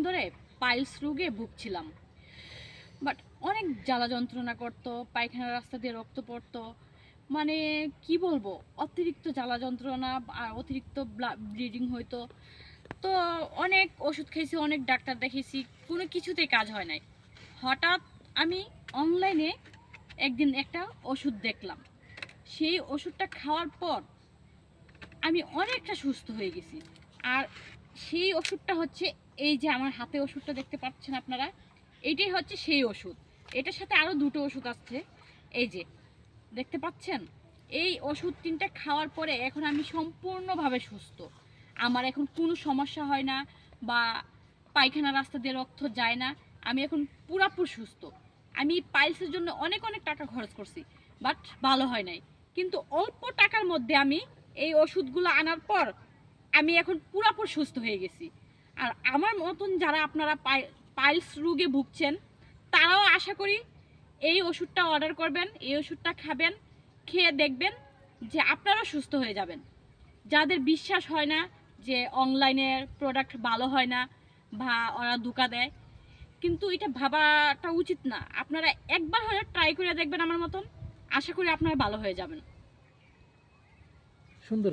ধরে পাইলস রোগে ভুগছিলাম। বাট অনেক জ্বালা যন্ত্রণা করতো, পায়খানার রাস্তা দিয়ে রক্ত পড়তো। মানে কি বলব, অতিরিক্ত জ্বালা যন্ত্রণা আর অতিরিক্ত ব্লিডিং হইতো। তো অনেক ওষুধ খেয়েছি, অনেক ডাক্তার দেখেছি কোনো কিছুতেই কাজ হয় নাই। হঠাৎ আমি অনলাইনে একদিন একটা ওষুধ দেখলাম। সেই ওষুধটা খাওয়ার পর আমি অনেকটা সুস্থ হয়ে গেছি। আর সেই ওষুধটা হচ্ছে এই যে আমার হাতে ওষুধটা দেখতে পাচ্ছেন আপনারা এইটাই হচ্ছে সেই ওষুধ। এটার সাথে আরও দুটো ওষুধ আসছে। এই যে, দেখতে পাচ্ছেন? এই ওষুধ তিনটা খাওয়ার পরে এখন আমি সম্পূর্ণভাবে সুস্থ। আমার এখন কোনো সমস্যা হয় না বা পায়খানা রাস্তা দিয়ে রক্ত যায় না। আমি এখন পুরাপুর সুস্থ। আমি পাইলসের জন্য অনেক অনেক টাকা খরচ করছি, বাট ভালো হয় নাই। কিন্তু অল্প টাকার মধ্যে আমি এই ওষুধগুলো আনার পর আমি এখন পুরাপুর সুস্থ হয়ে গেছি। আর আমার মতন যারা আপনারা পাই- পাইলস রোগে ভুগছেন, তারাও আশা করি এই ওষুধটা অর্ডার করবেন, এই ওষুধটা খাবেন, খেয়ে দেখবেন যে আপনারাও সুস্থ হয়ে যাবেন। যাদের বিশ্বাস হয় না যে অনলাইনের প্রোডাক্ট ভালো হয় না বা ওরা ধোকা দেয়, কিন্তু এটা ভাবাটা উচিত না। আপনারা একবার হলে ট্রাই করে দেখবেন আমার মতন। আশা করি আপনারা ভালো হয়ে যাবেন। সুন্দর।